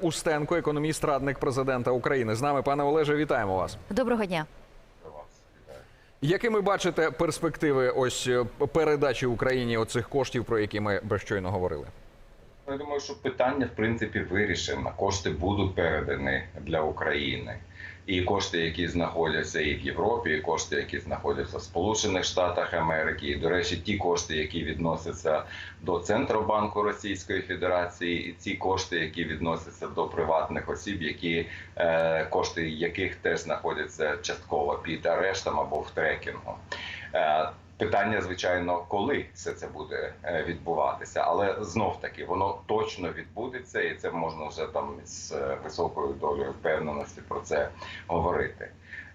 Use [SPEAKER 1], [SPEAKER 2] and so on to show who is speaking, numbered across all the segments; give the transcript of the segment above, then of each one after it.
[SPEAKER 1] Устенко, економіст, радник президента України. З нами, пане Олеже, вітаємо вас.
[SPEAKER 2] Доброго дня.
[SPEAKER 1] Якими бачите перспективи ось е, передачі Україні оцих коштів, про які ми щойно говорили?
[SPEAKER 3] Я думаю, що питання в принципі вирішено. Кошти будуть передані для України. І кошти, які знаходяться і в Європі, і кошти, які знаходяться в Сполучених Штатах Америки, і, до речі, ті кошти, які відносяться до Центробанку Російської Федерації, і ці кошти, які відносяться до приватних осіб, які е, кошти яких теж знаходяться частково під арештом або в трекінгу. Питання, звичайно, коли все це буде е, відбуватися, але знов таки воно точно відбудеться, і це можна вже там з е, високою долею впевненості про це говорити.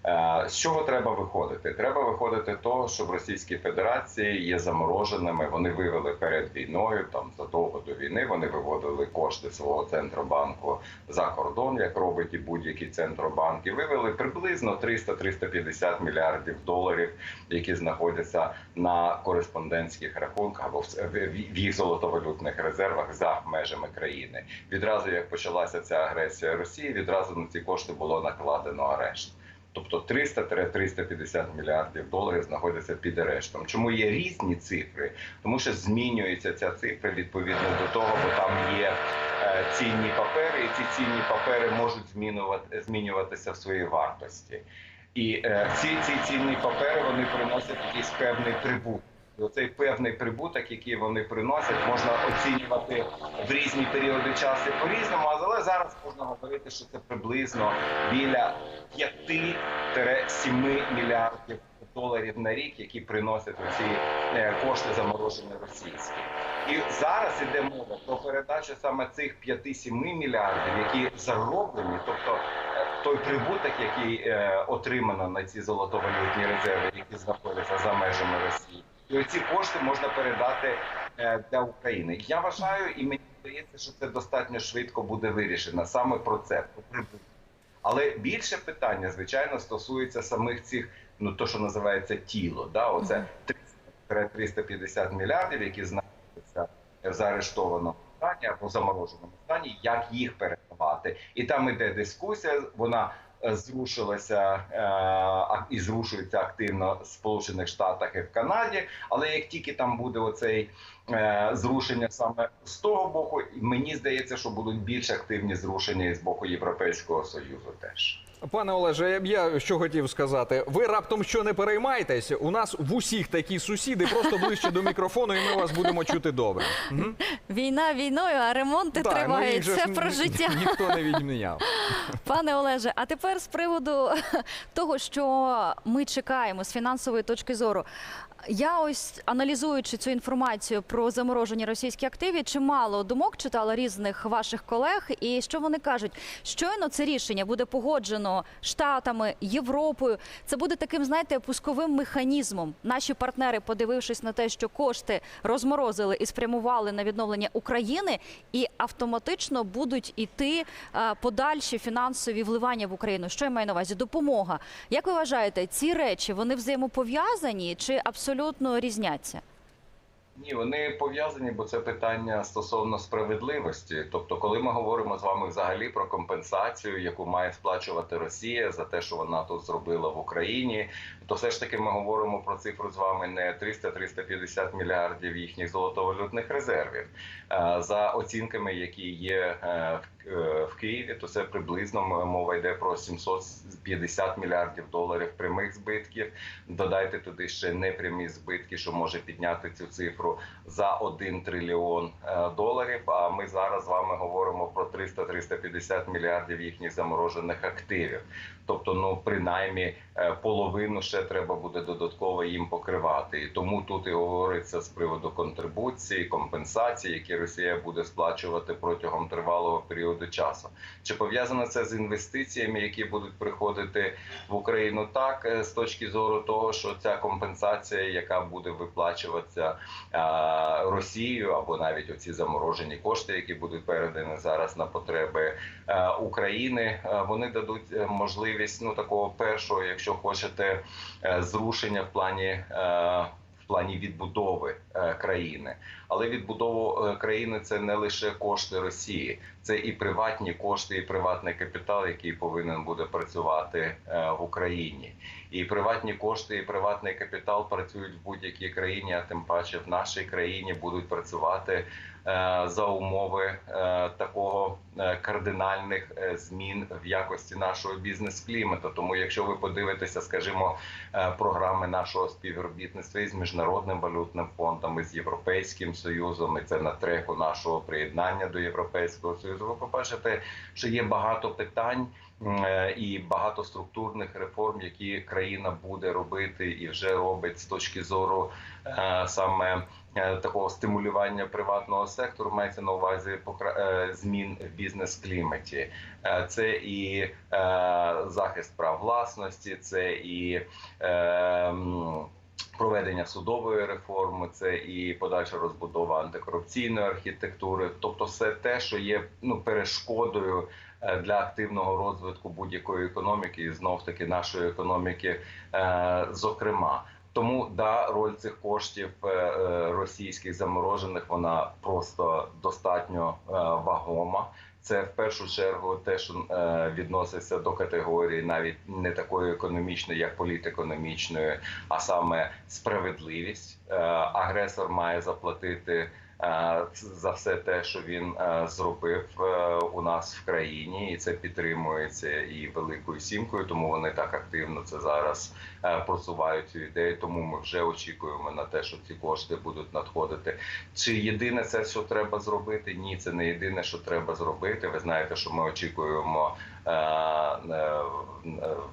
[SPEAKER 3] Е, З чого треба виходити? Треба виходити того, що в Російській Федерації є замороженими. Вони вивели перед війною, там задовго до війни. Вони виводили кошти свого центробанку за кордон, як робить і будь-які центробанки. Вивели приблизно 300-350 мільярдів доларів, які знаходяться на кореспондентських рахунках або в в їх золотовалютних резервах за межами країни. Відразу як почалася ця агресія Росії, відразу на ці кошти було накладено арешт. Тобто 300-350 мільярдів доларів знаходяться під арештом. Чому є різні цифри? Тому що змінюється ця цифра відповідно до того, бо там є е, цінні папери, і ці цінні папери можуть змінювати, змінюватися в своїй вартості. І е, ці, ці цінні папери вони приносять якийсь певний прибуток. Оцей певний прибуток, який вони приносять, можна оцінювати в різні періоди часу по-різному, але зараз можна говорити, що це приблизно біля 5-7 мільярдів доларів на рік, які приносять оці е, кошти заморожені російські. І зараз іде мова про передачу саме цих 5-7 мільярдів, які зароблені, тобто е, той прибуток, який е, отримано на ці золотовалютні резерви, які знаходяться за межами Росії. І оці кошти можна передати е, для України. Я вважаю, і мені здається, що це достатньо швидко буде вирішено саме про це, про прибуток. Але більше питання, звичайно, стосується самих цих, ну то, що називається тіло. Да? Оце 300-350 мільярдів, які знаходяться в заарештованому стані або замороженому стані, як їх передавати. І там іде дискусія, вона зрушилася е, і зрушується активно в Сполучених Штатах і в Канаді. Але як тільки там буде оцей е, зрушення саме з того боку, мені здається, що будуть більш активні зрушення і з боку Європейського Союзу теж.
[SPEAKER 1] Пане Олеже, я що хотів сказати. Ви раптом що не переймайтесь. У нас в усіх такі сусіди, просто ближче до мікрофону, і ми вас будемо чути добре. Мгм.
[SPEAKER 2] Війна війною, а ремонти
[SPEAKER 1] Так, ну,
[SPEAKER 2] тривають.
[SPEAKER 1] же
[SPEAKER 2] Це
[SPEAKER 1] ж
[SPEAKER 2] про
[SPEAKER 1] ні-
[SPEAKER 2] життя.
[SPEAKER 1] Ніхто не відміняв.
[SPEAKER 2] Пане Олеже, а тепер з приводу того, що ми чекаємо з фінансової точки зору. Я ось аналізуючи цю інформацію про заморожені російські активи, чимало думок читала різних ваших колег, і що вони кажуть, щойно це рішення буде погоджено штатами, Європою. Це буде таким, знаєте, пусковим механізмом. Наші партнери, подивившись на те, що кошти розморозили і спрямували на відновлення України, і автоматично будуть іти е, подальші фінансові вливання в Україну. Що я маю на увазі? Допомога. Як ви вважаєте, ці речі вони взаємопов'язані чи абсолютно різняться?
[SPEAKER 3] Ні, вони пов'язані, бо це питання стосовно справедливості. Тобто, коли ми говоримо з вами взагалі про компенсацію, яку має сплачувати Росія за те, що вона тут зробила в Україні, то все ж таки ми говоримо про цифру з вами не 300-350 мільярдів їхніх золотовалютних резервів. За оцінками, які є в- е, в Києві, то це приблизно мова йде про 750 мільярдів доларів прямих збитків. Додайте туди ще непрямі збитки, що може підняти цю цифру за 1 трильйон е, доларів. А ми зараз з вами говоримо про 300-350 мільярдів їхніх заморожених активів. Тобто, ну принаймні е, половину ще треба буде додатково їм покривати. І тому тут і говориться з приводу контрибуції, компенсації, які Росія буде сплачувати протягом тривалого періоду часу. Чи пов'язано це з інвестиціями, які будуть приходити в Україну? Так, е, з точки зору того, що ця компенсація, яка буде виплачуватися Росією, або навіть оці заморожені кошти, які будуть передані зараз на потреби е, України, е, вони дадуть е, можливість ну такого першого, якщо хочете, е, зрушення в плані. Плані відбудови е, країни. Але відбудову е, країни це не лише кошти Росії, це і приватні кошти, і приватний капітал, який повинен буде працювати е, в Україні. І приватні кошти, і приватний капітал працюють в будь-якій країні, а тим паче в нашій країні будуть працювати за умови е, такого е, кардинальних е, змін в якості нашого бізнес-клімату. Тому, якщо ви подивитеся, скажімо, е, програми нашого співробітництва із міжнародним валютним фондом, і з європейським союзом, і це на треку нашого приєднання до європейського союзу. Ви побачите, що є багато питань. Е, І багато структурних реформ, які країна буде робити і вже робить з точки зору е, саме е, такого стимулювання приватного сектору, мається на увазі змін в бізнес-кліматі. Це і захист прав власності, це і проведення судової реформи, це і подальша розбудова антикорупційної архітектури, тобто все те, що є ну перешкодою для активного розвитку будь-якої економіки, і знов таки нашої економіки, е, зокрема. Тому да, роль цих коштів е, е, російських заморожених вона просто достатньо е, вагома. Це в першу чергу те, що е, відноситься до категорії навіть не такої економічної, як політекономічної, а саме справедливість. Е, агресор має заплатити е, за все те, що він е, зробив е, у нас в країні, і це підтримується і великою сімкою. Тому вони так активно це зараз е, просувають цю ідею. Тому ми вже очікуємо на те, що ці кошти будуть надходити. Чи єдине це, що треба зробити? Ні, це не єдине, що треба зробити. Ви знаєте, що ми очікуємо е, е,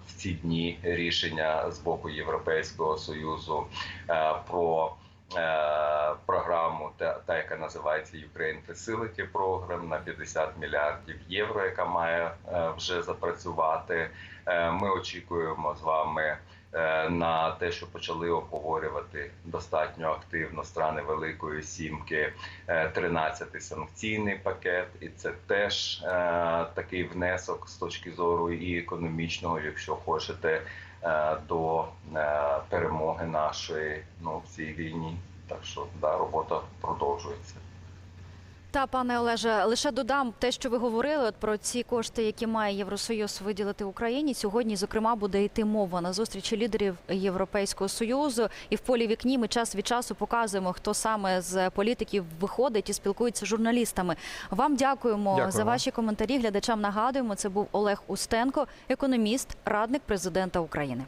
[SPEAKER 3] в ці дні рішення з боку Європейського союзу е, про. Е, Програму, та, та яка називається Ukraine Facility Program на 50 мільярдів євро, яка має е, вже запрацювати. Е, Ми очікуємо з вами на те, що почали обговорювати достатньо активно страни Великої Сімки, е, 13-й санкційний пакет, і це теж такий внесок з точки зору і економічного, якщо хочете, до нашої ну в цій війні. Так що да, робота продовжується.
[SPEAKER 2] Та пане Олеже, лише додам те, що ви говорили от про ці кошти, які має Євросоюз виділити Україні. Сьогодні, зокрема, буде йти мова на зустрічі лідерів Європейського союзу. І в полі вікні ми час від часу показуємо, хто саме з політиків виходить і спілкується з журналістами. Вам дякуємо
[SPEAKER 1] Дякую
[SPEAKER 2] за ваші коментарі. Глядачам нагадуємо, це був Олег Устенко, економіст, радник президента України.